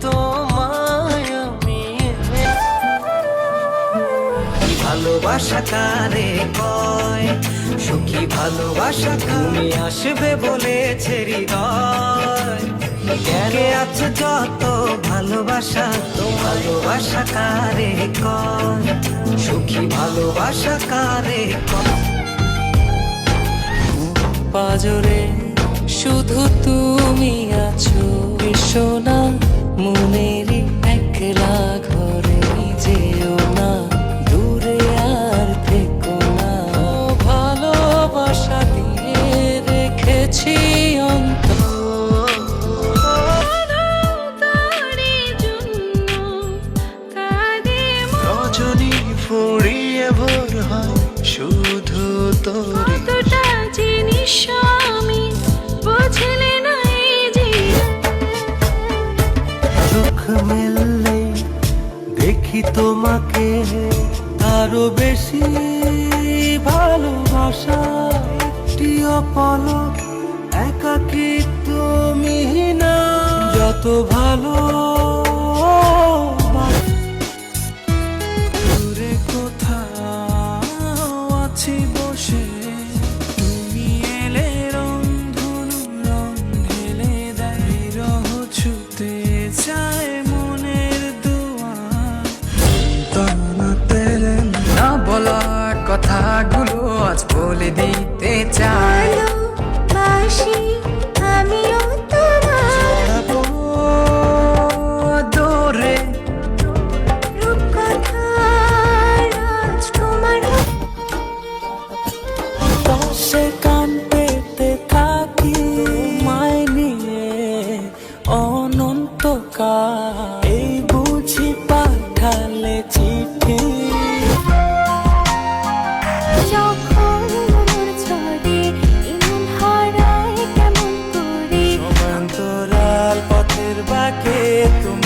তোমায় আমি ভালোবাসা কারে কয়? সুখী ভালোবাসা তুমি আসবে বলেছে হৃদয় কেন আছে যত, ভালোবাসা তো ভালোবাসা কারে কয়? সুখী ভালোবাসা কারে কয়? শুধু তুমি আছো সোনা রেখেছি অন্তর। রজনী ফুরিয়ে ভোর হয় শুধু তোরে। জিনিস আমি বুঝলে না এই চোখ মেললে দেখি তোমাকে আরও বেশি ভালোবাসা একটি অপলক। একাকি তুমি না যত ভালো কেমন করে